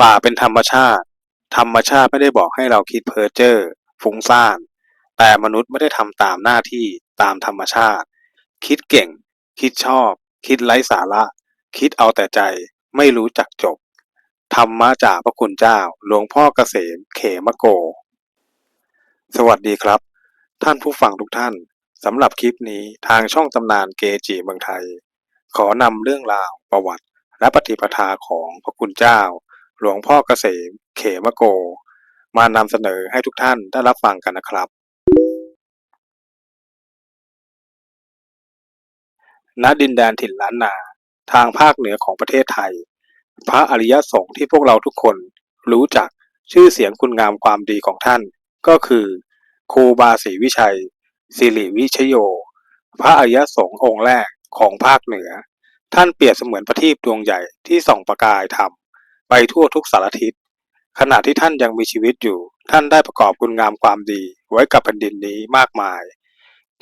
ป่าเป็นธรรมชาติ ธรรมชาติไม่ได้บอกให้เราคิดเพ้อเจ้อฟุ้งซ่าน แต่มนุษย์ไม่ได้ทำตามหน้าที่ตามธรรมชาติ คิดเก่ง คิดชอบ คิดไร้สาระ คิดเอาแต่ใจไม่รู้จักจบ ธรรมะจากพระคุณเจ้า หลวงพ่อเกษมเขมโก สวัสดีครับ ท่านผู้ฟังทุกท่านสำหรับคลิปนี้ทางช่องตำนานเกจิเมืองไทย ขอนำเรื่องราวประวัติและปฏิปทาของพระคุณเจ้า หลวงพ่อเกษมเขมโก มานำเสนอให้ทุกท่านได้รับฟังกันนะครับ ณ ดินแดนถิ่นล้านนา ทางภาคเหนือของประเทศไทย พระอริยสงฆ์ที่พวกเราทุกคนรู้จักชื่อเสียงคุณงามความดีของท่าน ก็คือครูบาศรีวิชัย สิริวิชโย พระอริยสงฆ์องค์แรกของภาคเหนือ ท่านเปรียบเสมือนประทีปดวงใหญ่ที่ส่องประกายธรรม ไปทั่วทุกสารทิศขณะที่ท่านยังมีชีวิตอยู่ ท่านได้ประกอบคุณงามความดีไว้กับแผ่นดินนี้มากมาย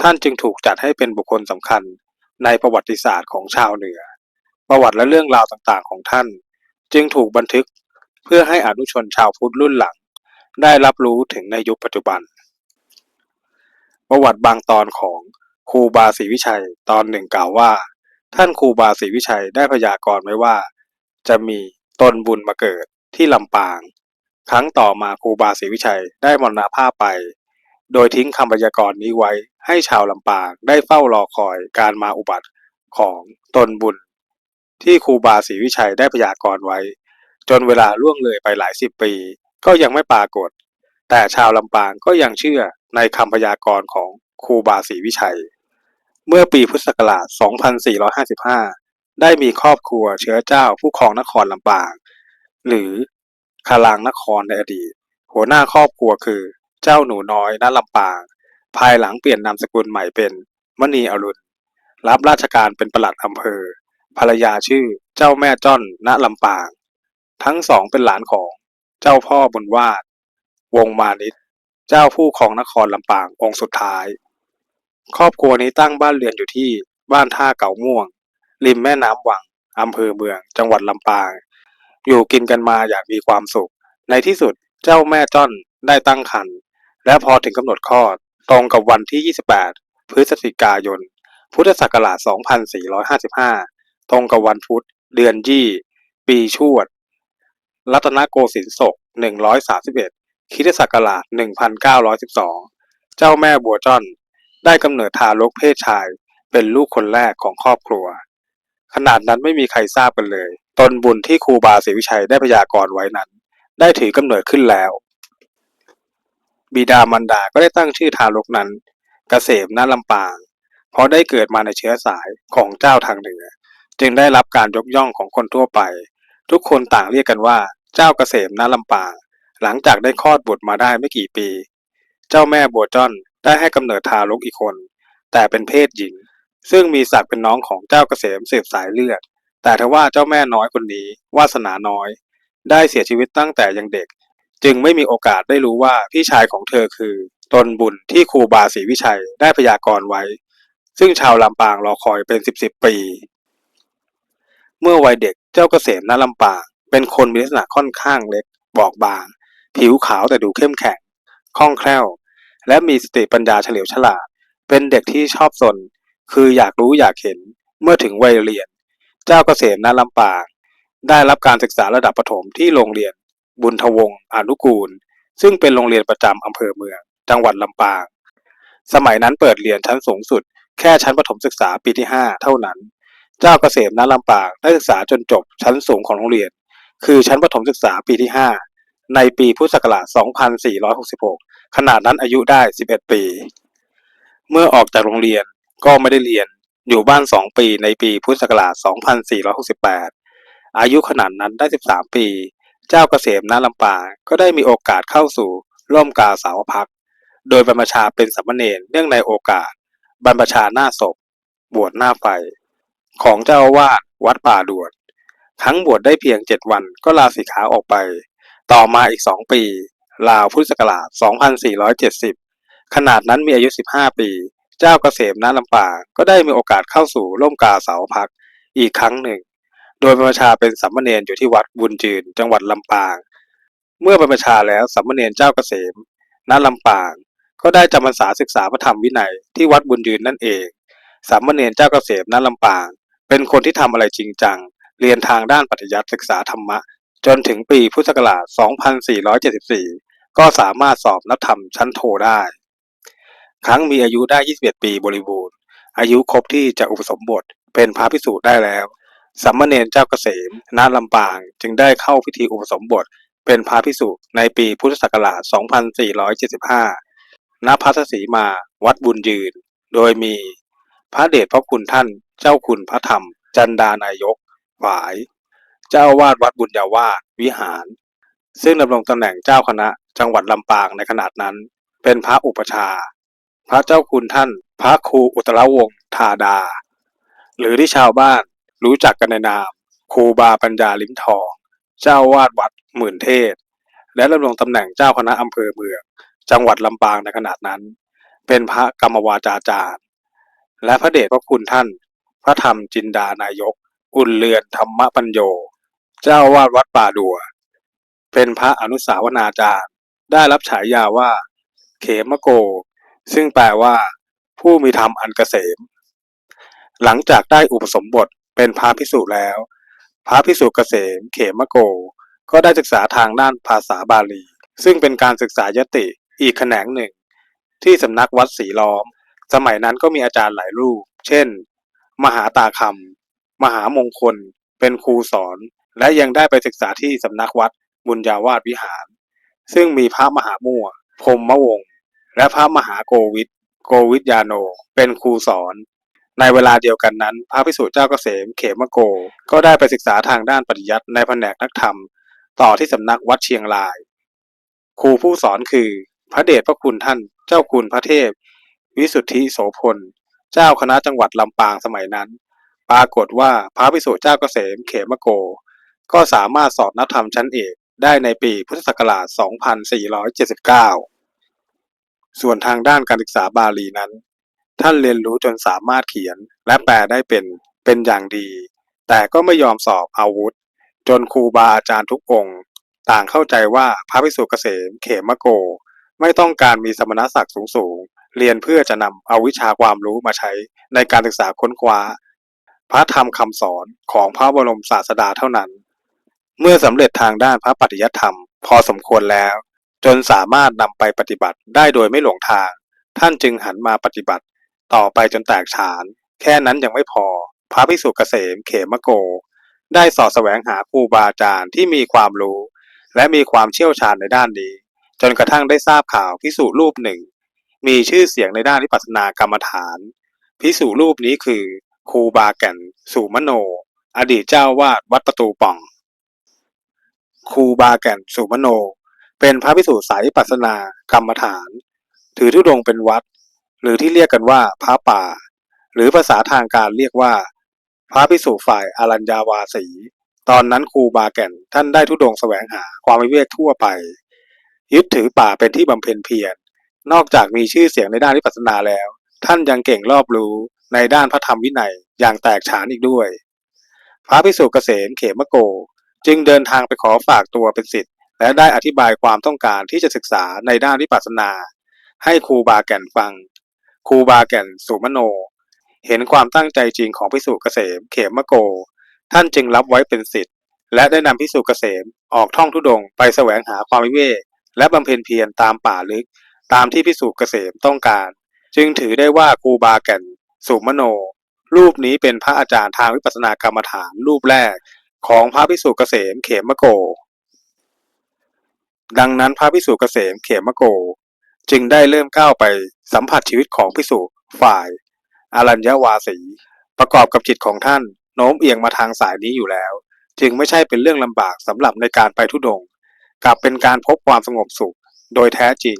ท่านจึงถูกจัดให้เป็นบุคคลสำคัญในประวัติศาสตร์ของชาวเหนือ ประวัติและเรื่องราวต่างๆของท่าน จึงถูกบันทึกเพื่อให้อนุชนชาวพุทธรุ่นหลัง ได้รับรู้ถึงในยุคปัจจุบัน ประวัติบางตอนของครูบาศรีวิชัยตอนหนึ่งกล่าวว่า ท่านครูบาศรีวิชัยได้พยากรณ์ไว้ว่า จะมี ตนบุญมาเกิดที่ลำปาง ครั้งต่อมาครูบาศรีวิชัยได้มรณภาพไป โดยทิ้งคำพยากรณ์นี้ไว้ให้ชาวลำปางได้เฝ้ารอคอยการมาอุบัติของตนบุญ ที่ครูบาศรีวิชัยได้พยากรณ์ไว้ จนเวลาล่วงเลยไปหลายสิบปี ก็ยังไม่ปรากฏ แต่ชาวลำปางก็ยังเชื่อในคำพยากรณ์ของครูบาศรีวิชัย เมื่อปีพุทธศักราช 2455 ได้มีครอบครัวเชื้อเจ้าผู้ครองนครลำปาง หรือคารางนครในอดีต หัวหน้าครอบครัวคือ เจ้าหนูน้อยณลำปาง ภายหลังเปลี่ยนนามสกุลใหม่เป็นมณีอรุณ รับราชการเป็นปลัดอำเภอ ภรรยาชื่อเจ้าแม่จ้อนณลำปาง ทั้งสองเป็นหลานของเจ้าพ่อบุญวาด วงมานิตเจ้าผู้ครองนครลำปางองค์สุดท้าย ครอบครัวนี้ตั้งบ้านเรือนอยู่ที่บ้านท่าเก่าม่วง ริมแม่น้ำวังอำเภอเมือง จังหวัดลำปาง อยู่กินกันมาอย่างมีความสุข ในที่สุดเจ้าแม่จ้อนได้ตั้งครรภ์และพอถึงกำหนดคลอดตรงกับวันที่ 28 พฤศจิกายน พุทธศักราช 2455 ตรงกับวันพุธ เดือนยี่ ปีชวด รัตนโกสินทร์ศก 131คริสตศักราช 1912 เจ้าแม่บัวจ้อนได้กำเนิดทารกเพศชายเป็นลูกคนแรกของครอบครัว ขนาดนั้นไม่มีใครทราบกันเลย ตนบุญที่ครูบาศรีวิชัยได้พยากรณ์ไว้นั้น ได้ถือกำเนิดขึ้นแล้ว บิดามารดาก็ได้ตั้งชื่อทารกนั้นเกษมณลำปาง เพราะได้เกิดมาในเชื้อสายของเจ้าทางเหนือ จึงได้รับการยกย่องของคนทั่วไป ทุกคนต่างเรียกกันว่าเจ้าเกษมณลำปาง หลังจากได้คลอดบุตรมาได้ไม่กี่ปี เจ้าแม่บัวจ้อนได้ให้กำเนิดทารกอีกคน แต่เป็นเพศหญิง ซึ่งมีศักดิ์เป็นน้องของเจ้าเกษมสืบสายเลือด แต่ทว่าเจ้าแม่น้อยคนนี้วาสนาน้อย ได้เสียชีวิตตั้งแต่ยังเด็ก จึงไม่มีโอกาสได้รู้ว่าพี่ชายของเธอคือตนบุญที่ครูบาศรีวิชัยได้พยากรณ์ไว้ ซึ่งชาวลำปางรอคอยเป็นสิบสิบปี เมื่อวัยเด็กเจ้าเกษมณลำปาง เป็นคนมีลักษณะค่อนข้างเล็กบอบบาง ผิวขาวแต่ดูเข้มแข็งคล่องแคล่ว และมีสติปัญญาเฉลียวฉลาด เป็นเด็กที่ชอบสน คืออยากรู้อยากเห็นเมื่อถึงวัยเรียน เจ้าเกษมณลำปาง ได้รับการศึกษาระดับประถมที่โรงเรียน บุญทวงอนุกูล ซึ่งเป็นโรงเรียนประจำอำเภอเมือง จังหวัดลำปาง สมัยนั้นเปิดเรียนชั้นสูงสุด แค่ชั้นประถมศึกษาปีที่ 5 เท่านั้น เจ้าเกษมณลำปางได้ศึกษาจนจบชั้นสูงของโรงเรียน คือชั้นประถมศึกษาปีที่ 5 ในปีพุทธศักราช 2466ขนาดนั้นอายุได้ 11 ปี เมื่อออกจากโรงเรียน ก็ไม่ได้เรียนอยู่บ้าน 2 ปีในปีพุทธศักราช 2468 อายุขนาดนั้นได้ 13 ปี เจ้าเกษมณลำปางก็ได้มีโอกาสเข้าสู่ร่มกาสาวพัก โดยบรรพชาเป็นสามเณรเนื่องในโอกาส บรรพชาหน้าศพ บวชหน้าไฟ ของเจ้าวาสวัดป่าด่วนครั้งบวชได้เพียงเจ็ดวันก็ลาสิกขาออกไป ต่อมาอีกสองปีราวพุทธศักราช 2470 ขนาดนั้นมีอายุ 15 ปี เจ้าเกษมณลำปางก็ได้มีโอกาสเข้าสู่ร่มกาเสาพักอีกครั้งหนึ่ง โดยบรรพชาเป็นสามเณรอยู่ที่วัดบุญจืน จังหวัดลำปาง เมื่อบรรพชาแล้วสามเณรเจ้าเกษมณลำปาง ก็ได้จำพรรษาศึกษาพระธรรมวินัยที่วัดบุญยืนนั่นเองสามเณรเจ้าเกษมณลำปาง เป็นคนที่ทำอะไรจริงจัง เรียนทางด้านปฏิยัติศึกษาธรรมะ จนถึงปีพุทธศักราช 2474 ก็สามารถสอบนักธรรมชั้นโทได้ ครั้งมีอายุได้ 21 ปีบริบูรณ์ อายุครบที่จะอุปสมบทเป็นพระภิกษุได้แล้วสามมเณรเจ้าเกษมณลำปางจึงได้เข้าพิธีอุปสมบทเป็นพระภิกษุในปีพุทธศักราช 2475 ณ พัทสีมา วัดบุญยืน โดยมี พระเดชพระคุณท่านเจ้าคุณพระธรรม จันดานายกหวาย เจ้าวาดวัดบุญญาวาสวิหาร ซึ่งดำรงตำแหน่งเจ้าคณะจังหวัดลำปางในขณะนั้น เป็นพระอุปชา พระเจ้าคุณท่าน พระครูอุตรวงศ์ธาดา หรือที่ชาวบ้านรู้จักกันในนามครูบาปัญญาลิ้มทอง เจ้าวาดวัดหมื่นเทศ และดำรงตำแหน่งเจ้าคณะอำเภอเมือง จังหวัดลำปางในขณะนั้น เป็นพระกรรมวาจาจารย์ และพระเดชพระคุณท่าน พระธรรมจินดานายก อุ่นเรือนธรรมปัญโย เจ้าอาวาดวัดป่าดัว เป็นพระอนุสาวนาจารย์ ได้รับฉายาว่า เขมโก ซึ่งแปลว่า ผู้มีธรรมอันเกษม หลังจากได้อุปสมบทเป็นพระภิกษุแล้ว พระภิกษุเกษม เขมโก ก็ได้ศึกษาทางด้านภาษาบาลี ซึ่งเป็นการศึกษายติอีกแขนงหนึ่ง ที่สำนักวัดศรีล้อม สมัยนั้นก็มีอาจารย์หลายรูป เช่น มหาตาคำมหามงคล เป็นครูสอน และยังได้ไปศึกษาที่สำนักวัดบุญญาวาสวิหาร ซึ่งมีพระมหามั่วพรหมวงศ และพระมหาโกวิทโกวิทยาโน เป็นครูสอน ในเวลาเดียวกันนั้น พระภิกษุเจ้าเกษมเขมโก ก็ได้ไปศึกษาทางด้านปริยัติในแผนกนักธรรม ต่อที่สำนักวัดเชียงราย ครูผู้สอนคือ พระเดชพระคุณท่าน เจ้าคุณพระเทพ วิสุทธิโสพล เจ้าคณะจังหวัดลำปางสมัยนั้น ปรากฏว่าพระภิกษุเจ้าเกษมเขมโก ก็สามารถสอบนักธรรมชั้นเอกได้ในปีพุทธศักราช 2479 ส่วนทางด้านการศึกษาบาลีนั้น ท่านเรียนรู้จนสามารถเขียนและแปลได้เป็นเป็นอย่างดี แต่ก็ไม่ยอมสอบอาวุธ จนครูบาอาจารย์ทุกองค์ ต่างเข้าใจว่าพระภิกษุเกษมเขมโก ไม่ต้องการมีสมณศักดิ์สูงๆเรียนเพื่อจะนำเอาวิชาความรู้มาใช้ในการศึกษาค้นคว้า พระธรรมคำสอนของพระบรมศาสดาเท่านั้น เมื่อสำเร็จทางด้านพระปฏิยัติธรรม พอสมควรแล้ว จนสามารถนำไปปฏิบัติได้โดยไม่หลงทาง ท่านจึงหันมาปฏิบัติ ต่อไปจนแตกฉาน แค่นั้นยังไม่พอ พระภิกษุเกษมเขมโก ได้สอดแสวงหาครูบาอาจารย์ที่มีความรู้ และมีความเชี่ยวชาญในด้านนี้ จนกระทั่งได้ทราบข่าวพิสูรูปหนึ่ง มีชื่อเสียงในด้านวิปัสสนากรรมฐาน พิสูรูปนี้คือครูบาแก่นสุมโน อดีตเจ้าวาดวัดประตูป่องครูบาแก่นสุมโน เป็นพระภิกษุสายปัสนากรรมฐาน ถือธุดงเป็นวัด หรือที่เรียกกันว่าพระป่า หรือภาษาทางการเรียกว่า พระภิกษุฝ่ายอรัญญาวาสี ตอนนั้นครูบาแก่นท่านได้ธุดงแสวงหาความวิเวกทั่วไป ยึดถือป่าเป็นที่บำเพ็ญเพียรนอกจากมีชื่อเสียงในด้านวิปัสสนาแล้ว ท่านยังเก่งรอบรู้ในด้านพระธรรมวินัยอย่างแตกฉานอีกด้วย พระภิกษุเกษมเขมโก จึงเดินทางไปขอฝากตัวเป็นศิษย์ และได้อธิบายความต้องการที่จะศึกษาในด้านวิปัสสนา ให้ครูบาแก่นฟังครูบาแก่นสุมโน เห็นความตั้งใจจริงของภิกษุเกษมเขมโก ท่านจึงรับไว้เป็นศิษย์และได้นำภิกษุเกษมออกท่องธุดงไปแสวงหาความวิเวกและบำเพ็ญเพียรตามป่าลึก ตามที่ภิกษุเกษมต้องการ จึงถือได้ว่าครูบาแก่นสุมโน รูปนี้เป็นพระอาจารย์ทางวิปัสสนากรรมฐานรูปแรกของพระภิกษุเกษมเขมโก ดังนั้นพระภิกษุเกษมเขมโก จึงได้เริ่มก้าวไปสัมผัสชีวิตของภิกษุฝ่ายอารัญญวาสี ประกอบกับจิตของท่านโน้มเอียงมาทางสายนี้อยู่แล้ว จึงไม่ใช่เป็นเรื่องลำบากสำหรับในการไปทุดงกลับเป็นการพบความสงบสุข โดยแท้จริง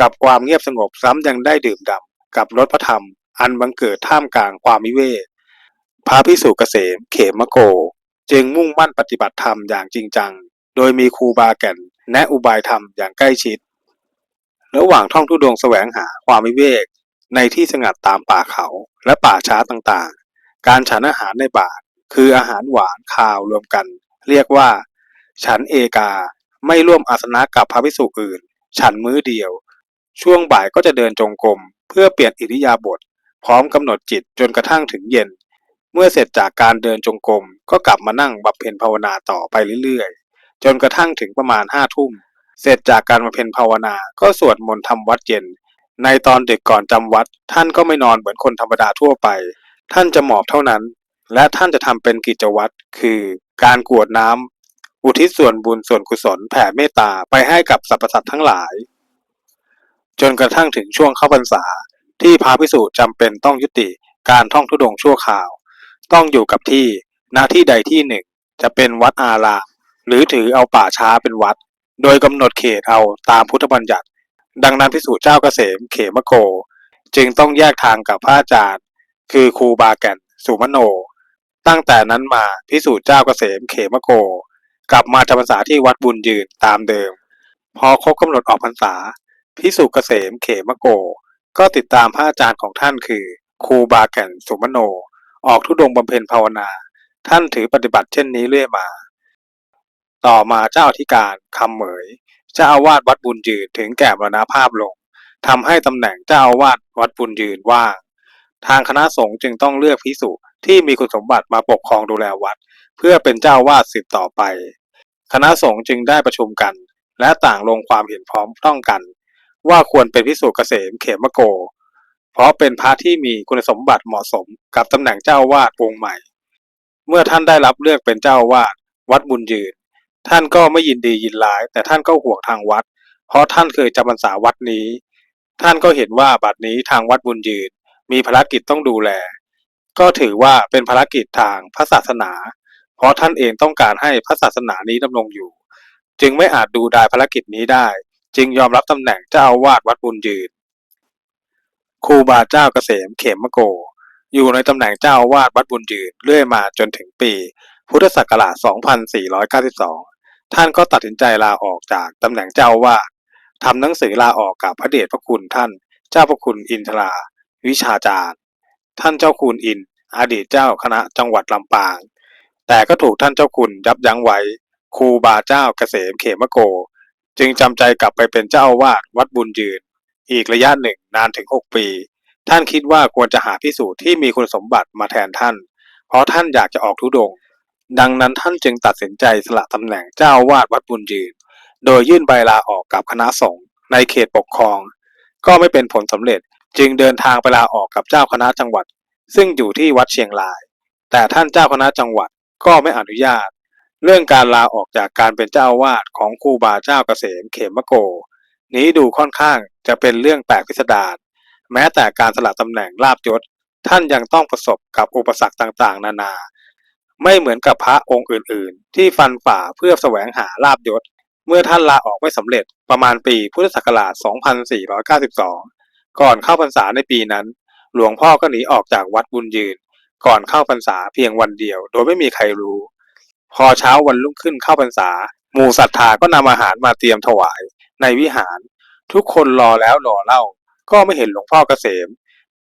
กับความเงียบสงบซ้ำยังได้ดื่มด่ำกับรสพระธรรม อันบังเกิดท่ามกลางความวิเวกพระพิสุกเกษมเขมโก จึงมุ่งมั่นปฏิบัติธรรมอย่างจริงจัง โดยมีครูบาแก่นแนะอุบายธรรมอย่างใกล้ชิด ระหว่างท่องทุดงค์แสวงหาความวิเวกในที่สงัดตามป่าเขาและป่าช้าต่างๆ การฉันอาหารในบาทคืออาหารหวานคาวรวมกัน เรียกว่า ฉันเอกาไม่ร่วมอาสนะกับพระภิกษุอื่น ฉันมื้อเดียว ช่วงบ่ายก็จะเดินจงกรมเพื่อเปลี่ยนอิริยาบถพร้อมกำหนดจิตจนกระทั่งถึงเย็น เมื่อเสร็จจากการเดินจงกรมก็กลับมานั่งบำเพ็ญภาวนาต่อไปเรื่อย จนกระทั่งถึงประมาณห้าทุ่ม เสร็จจากการบำเพ็ญภาวนา ก็สวดมนต์ทำวัดเย็น ในตอนดึกก่อนจำวัด ท่านก็ไม่นอนเหมือนคนธรรมดาทั่วไป ท่านจะหมอบเท่านั้น และท่านจะทำเป็นกิจวัตร คือการกวดน้ำอุทิศส่วนบุญส่วนกุศลแผ่เมตตาไปให้กับสรรพสัตว์ทั้งหลาย จนกระทั่งถึงช่วงเข้าพรรษา ที่พระภิกษุจำเป็นต้องยุติการท่องธุดงชั่วคราว ต้องอยู่กับที่ณที่ใดที่หนึ่งจะเป็นวัดอาราม หรือถือเอาป่าช้าเป็นวัด โดยกำหนดเขตเอาตามพุทธบัญญัติ ดังนั้นพิสุเจ้าเกษมเขมโก จึงต้องแยกทางกับพระอาจารย์ คือครูบาแก่นสุมโน ตั้งแต่นั้นมาพิสูจน์เจ้าเกษมเขมโก กลับมาจำพรรษาที่วัดบุญยืนตามเดิม พอครบกำหนดออกพรรษาพิสุเกษมเขมโก ก็ติดตามพระอาจารย์ของท่านคือครูบาแก่นสุมโน ออกทุดงค์บำเพ็ญภาวนา ท่านถือปฏิบัติเช่นนี้เรื่อยมา ต่อมาเจ้าอธิการคำเหมยเจ้าอาวาสวัดบุญยืนถึงแก่มรณภาพลงทำให้ตำแหน่งเจ้าอาวาสวัดบุญยืนว่างทางคณะสงฆ์จึงต้องเลือกพิสุที่มีคุณสมบัติมาปกครองดูแลวัด เพื่อเป็นเจ้าวาสสืบต่อไป คณะสงฆ์จึงได้ประชุมกัน และต่างลงความเห็นพร้อมต้องกัน ว่าควรเป็นพิสุเกษมเขมโก เพราะเป็นพระที่มีคุณสมบัติเหมาะสมกับตำแหน่งเจ้าวาสองค์ใหม่ เมื่อท่านได้รับเลือกเป็นเจ้าวาสวัดบุญยืน ท่านก็ไม่ยินดียินร้าย แต่ท่านก็ห่วงทางวัด เพราะท่านเคยจำพรรษาวัดนี้ ท่านก็เห็นว่าบัดนี้ทางวัดบุญยืน มีภารกิจต้องดูแล ก็ถือว่าเป็นภารกิจทางพระศาสนา เพราะท่านเองต้องการให้พระศาสนานี้ดำรงอยู่ จึงไม่อาจดูดายภารกิจนี้ได้ จึงยอมรับตำแหน่งเจ้าอาวาสวัดบุญยืนครูบาเจ้าเกษมเขมโก อยู่ในตำแหน่งเจ้าอาวาสวัดบุญยืนเรื่อยมาจนถึงปี พุทธศักราช 2492 ท่านก็ตัดสินใจลาออกจากตำแหน่งเจ้าอาวาสทำหนังสือลาออกกับพระเดชพระคุณท่าน เจ้าพระคุณอินทรา วิชาจารย์ ท่านเจ้าคุณอิน อดีตเจ้าคณะจังหวัดลำปาง แต่ก็ถูกท่านเจ้าคุณยับยั้งไว้ครูบาเจ้าเกษมเขมโก จึงจำใจกลับไปเป็นเจ้าวาสวัดบุญยืน อีกระยะหนึ่งนานถึง 6 ปี ท่านคิดว่าควรจะหาพิสูจน์ที่มีคุณสมบัติมาแทนท่าน เพราะท่านอยากจะออกทุดง ดังนั้นท่านจึงตัดสินใจสละตำแหน่งเจ้าวาสวัดบุญยืน โดยยื่นใบลาออกกับคณะสงฆ์ในเขตปกครอง ก็ไม่เป็นผลสำเร็จจึงเดินทางไปลาออกกับเจ้าคณะจังหวัด ซึ่งอยู่ที่วัดเชียงราย แต่ท่านเจ้าคณะจังหวัดก็ไม่อนุญาต เรื่องการลาออกจากการเป็นเจ้าวาสของครูบาเจ้าเกษมเขมโก นี้ดูค่อนข้างจะเป็นเรื่องแปลกพิสดารแม้แต่การสละตำแหน่งลาบยศท่านยังต้องประสบกับอุปสรรคต่างๆ นานา ไม่เหมือนกับพระองค์อื่น ๆ ที่ฟันฝ่าเพื่อแสวงหาลาบยศ เมื่อท่านลาออกไม่สำเร็จประมาณปีพุทธศักราช 2492 ก่อนเข้าพรรษาในปีนั้น หลวงพ่อก็หนีออกจากวัดบุญยืน ก่อนเข้าพรรษาเพียงวันเดียว โดยไม่มีใครรู้ พอเช้าวันรุ่งขึ้นเข้าพรรษา หมู่ศรัทธาก็นำอาหารมาเตรียมถวาย ในวิหาร ทุกคนรอแล้วรอเล่า ก็ไม่เห็นหลวงพ่อเกษม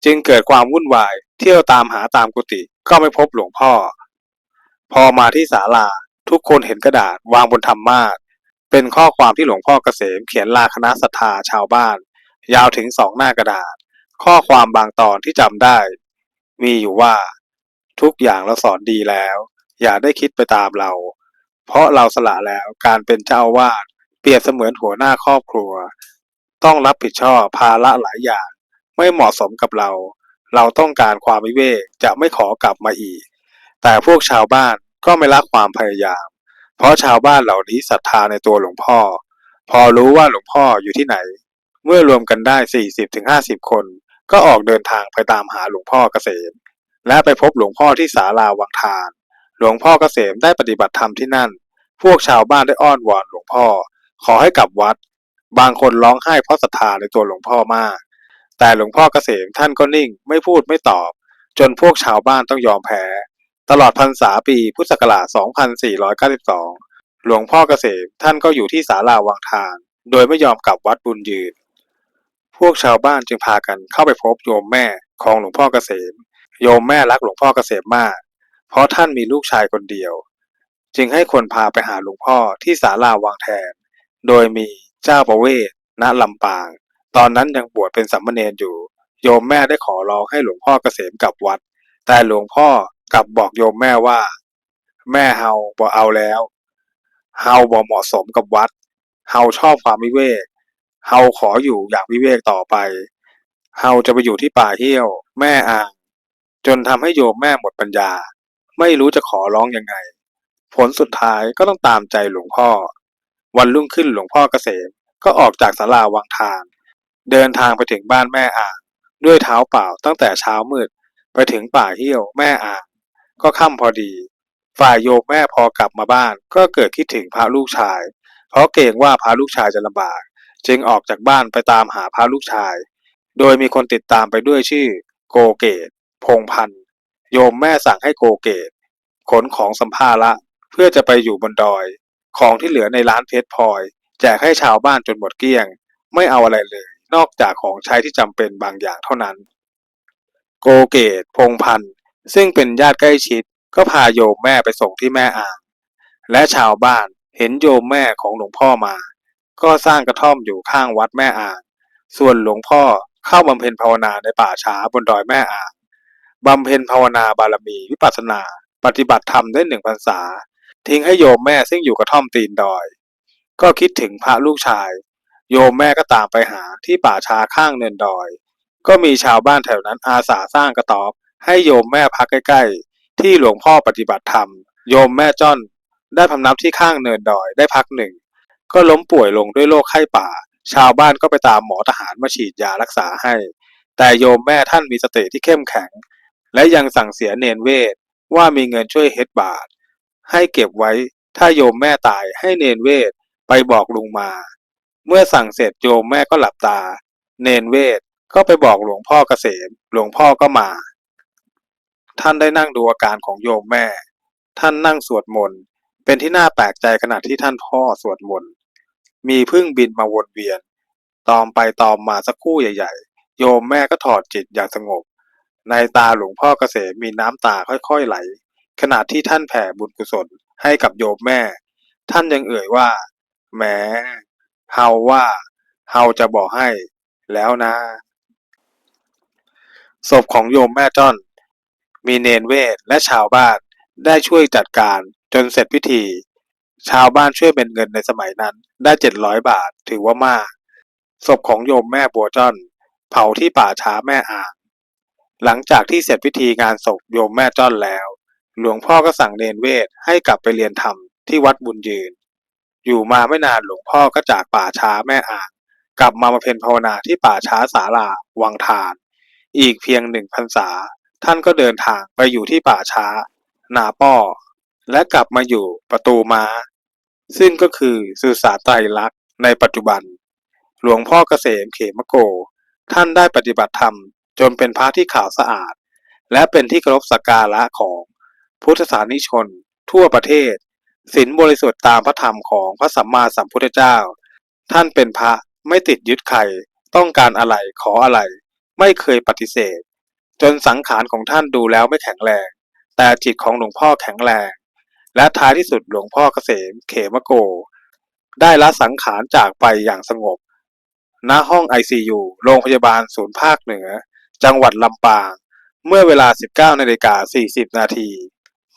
จึงเกิดความวุ่นวายเที่ยวตามหาตามกุฏิก็ไม่พบหลวงพ่อ พอมาที่ศาลา ทุกคนเห็นกระดาษวางบนธรรมาสเป็นข้อความที่หลวงพ่อเกษมเขียนลาคณะศรัทธาชาวบ้าน ยาวถึงสองหน้ากระดาษ ข้อความบางตอนที่จำได้ มีอยู่ว่า ทุกอย่างเราสอนดีแล้ว อย่าได้คิดไปตามเรา เพราะเราสละแล้วการเป็นเจ้าวาสเปรียบเสมือนหัวหน้าครอบครัว ต้องรับผิดชอบภาระหลายอย่าง ไม่เหมาะสมกับเรา เราต้องการความวิเวกจะไม่ขอกลับมาอีก แต่พวกชาวบ้านก็ไม่ละความพยายาม เพราะชาวบ้านเหล่านี้ศรัทธาในตัวหลวงพ่อ พอรู้ว่าหลวงพ่ออยู่ที่ไหน เมื่อรวมกันได้ 40-50 คน ก็ออกเดินทางไปตามหาหลวงพ่อเกษม และไปพบหลวงพ่อที่ศาลาวังทาน หลวงพ่อเกษมได้ปฏิบัติธรรมที่นั่น พวกชาวบ้านได้อ้อนวอนหลวงพ่อ ขอให้กลับวัด บางคนร้องไห้เพราะศรัทธาในตัวหลวงพ่อมาก แต่หลวงพ่อเกษมท่านก็นิ่งไม่พูดไม่ตอบ จนพวกชาวบ้านต้องยอมแพ้ ตลอดพรรษาปีพุทธศักราช 2492 หลวงพ่อเกษมท่านก็อยู่ที่ศาลาวังทาน โดยไม่ยอมกลับวัดบุญยืน พวกชาวบ้านจึงพากันเข้าไปพบโยมแม่ของหลวงพ่อเกษม โยมแม่รักหลวงพ่อเกษมมาก เพราะท่านมีลูกชายคนเดียว จึงให้คนพาไปหาหลวงพ่อที่ศาลาวังแทน โดยมีเจ้าประเวศณลำปาง ตอนนั้นยังบวชเป็นสามมเณรอยู่ โยมแม่ได้ขอร้องให้หลวงพ่อเกษมกลับวัด แต่หลวงพ่อ กลับบอกโยมแม่ว่า แม่เฮาบ่เอาแล้วเฮาบ่เหมาะสมกับวัดเฮาชอบความวิเวกเฮาขออยู่อย่างวิเวกต่อไปเฮาจะไปอยู่ที่ป่าเหี้ยว แม่อ่างจนทำให้โยมแม่หมดปัญญา ไม่รู้จะขอร้องยังไง ผลสุดท้ายก็ต้องตามใจหลวงพ่อ วันรุ่งขึ้นหลวงพ่อเกษมก็ออกจากศาลาวังทานเดินทางไปถึงบ้านแม่อ่าง ด้วยเท้าเปล่าตั้งแต่เช้ามืด ไปถึงป่าเหี้ยวแม่อ่าง ก็ค่ำพอดี ฝ่ายโยมแม่พอกลับมาบ้าน ก็เกิดคิดถึงพระลูกชาย เพราะเกรงว่าพระลูกชายจะลำบาก จึงออกจากบ้านไปตามหาพระลูกชาย โดยมีคนติดตามไปด้วยชื่อ โกเกต พงพันธ์โยมแม่สั่งให้โกเกต ขนของสัมภาระเพื่อจะไปอยู่บนดอย ของที่เหลือในร้านเพชรพลอย แจกให้ชาวบ้านจนหมดเกลี้ยง ไม่เอาอะไรเลย นอกจากของใช้ที่จำเป็นบางอย่างเท่านั้น โกเกต พงพันธ์ ซึ่งเป็นญาติใกล้ชิดก็พาโยมแม่ไปส่งที่แม่อ่าง และชาวบ้านเห็นโยมแม่ของหลวงพ่อมา ก็สร้างกระท่อมอยู่ข้างวัดแม่อ่าง ส่วนหลวงพ่อเข้าบำเพ็ญภาวนาในป่าช้าบนดอยแม่อ่างบำเพ็ญภาวนาบารมีวิปัสสนา ปฏิบัติธรรมได้หนึ่งพรรษา ทิ้งให้โยมแม่ซึ่งอยู่กระท่อมตีนดอย ก็คิดถึงพระลูกชาย โยมแม่ก็ตามไปหาที่ป่าช้าข้างเนินดอย ก็มีชาวบ้านแถวนั้นอาสาสร้างกระต๊อบ ให้โยมแม่พักใกล้ๆ ที่หลวงพ่อปฏิบัติธรรม โยมแม่จ้อนได้พำนับที่ข้างเนินดอยได้พักหนึ่ง ก็ล้มป่วยลงด้วยโรคไข้ป่า ชาวบ้านก็ไปตามหมอทหารมาฉีดยารักษาให้ แต่โยมแม่ท่านมีสติที่เข้มแข็ง และยังสั่งเสียเนนเวทว่ามีเงินช่วยเฮ็ดบาท ให้เก็บไว้ถ้าโยมแม่ตายให้เนนเวทไปบอกลุงมา เมื่อสั่งเสร็จโยมแม่ก็หลับตา เนนเวทก็ไปบอกหลวงพ่อเกษม หลวงพ่อก็มา ท่านได้นั่งดูอาการของโยมแม่ ท่านนั่งสวดมนต์ เป็นที่น่าแปลกใจขณะที่ท่านพ่อสวดมนต์ มีพึ่งบินมาวนเวียน ตอมไปตอมมาสักคู่ใหญ่ ๆ โยมแม่ก็ถอดจิตอย่างสงบ ในตาหลวงพ่อเกษมมีน้ำตาค่อยๆไหล ขณะที่ท่านแผ่บุญกุศลให้กับโยมแม่ ท่านยังเอ่ยว่าแหมเฮาว่าเฮาจะบอกให้แล้วนะ ศพของโยมแม่จ้อน มีเนนเวทและชาวบ้านได้ช่วยจัดการจนเสร็จพิธี ชาวบ้านช่วยเป็นเงินในสมัยนั้นได้เจ็ดร้อยบาทถือว่ามาก ศพของโยมแม่บัวจ้อน เผาที่ป่าช้าแม่อ่าง หลังจากที่เสร็จพิธีงานศพโยมแม่จ้อนแล้ว หลวงพ่อก็สั่งเนนเวทให้กลับไปเรียนธรรมที่วัดบุญยืน อยู่มาไม่นานหลวงพ่อก็จากป่าช้าแม่อ่าง กลับมามาเพ็ญภาวนาที่ป่าช้าสาลาวังทาน อีกเพียงหนึ่งพรรษา ท่านก็เดินทางไปอยู่ที่ป่าช้า นาป้อ และกลับมาอยู่ประตูม้า ซึ่งก็คือสื่อสารไตรลักษณ์ในปัจจุบัน หลวงพ่อเกษมเขมโก ท่านได้ปฏิบัติธรรมจนเป็นพระที่ขาวสะอาด และเป็นที่เคารพสักการะของพุทธศาสนิชน ทั่วประเทศศีลบริสุทธิ์ตามพระธรรมของพระสัมมาสัมพุทธเจ้า ท่านเป็นพระไม่ติดยึดใคร ต้องการอะไรขออะไร ไม่เคยปฏิเสธ จนสังขารของท่านดูแล้วไม่แข็งแรง แต่จิตของหลวงพ่อแข็งแรง และท้ายที่สุดหลวงพ่อเกษมเขมโก ได้ละสังขารจากไปอย่างสงบ ณห้อง ICU โรงพยาบาลศูนย์ภาคเหนือ จังหวัดลำปาง เมื่อเวลา 19นาฬิกา40 นาที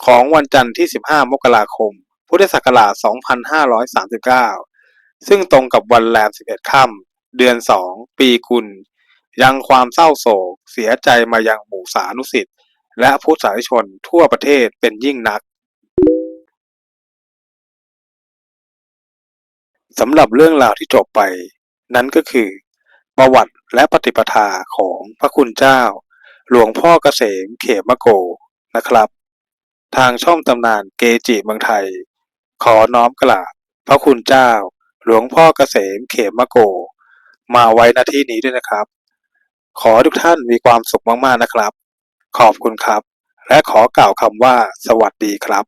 ของวันจันทร์ที่ 15 มกราคม พุทธศักราช 2539 ซึ่งตรงกับวันแรม 11 ค่ำเดือน 2 ปีกุล ยังความเศร้าโศกเสียใจมายังหมู่สานุสิทธิ์และพุทธศาสนิกชนทั่วประเทศเป็นยิ่งนักสำหรับเรื่องราวที่จบไป นั้นก็คือ ประวัติและปฏิปทาของพระคุณเจ้า หลวงพ่อเกษมเขมโกนะครับ ทางช่องตำนานเกจิเมืองไทย ขอน้อมกราบพระคุณเจ้า หลวงพ่อเกษมเขมโก มาไว้ณที่นี้ด้วยนะครับ ขอทุกท่านมีความสุขมากๆนะครับ ขอบคุณครับ และขอกล่าวคำว่าสวัสดีครับ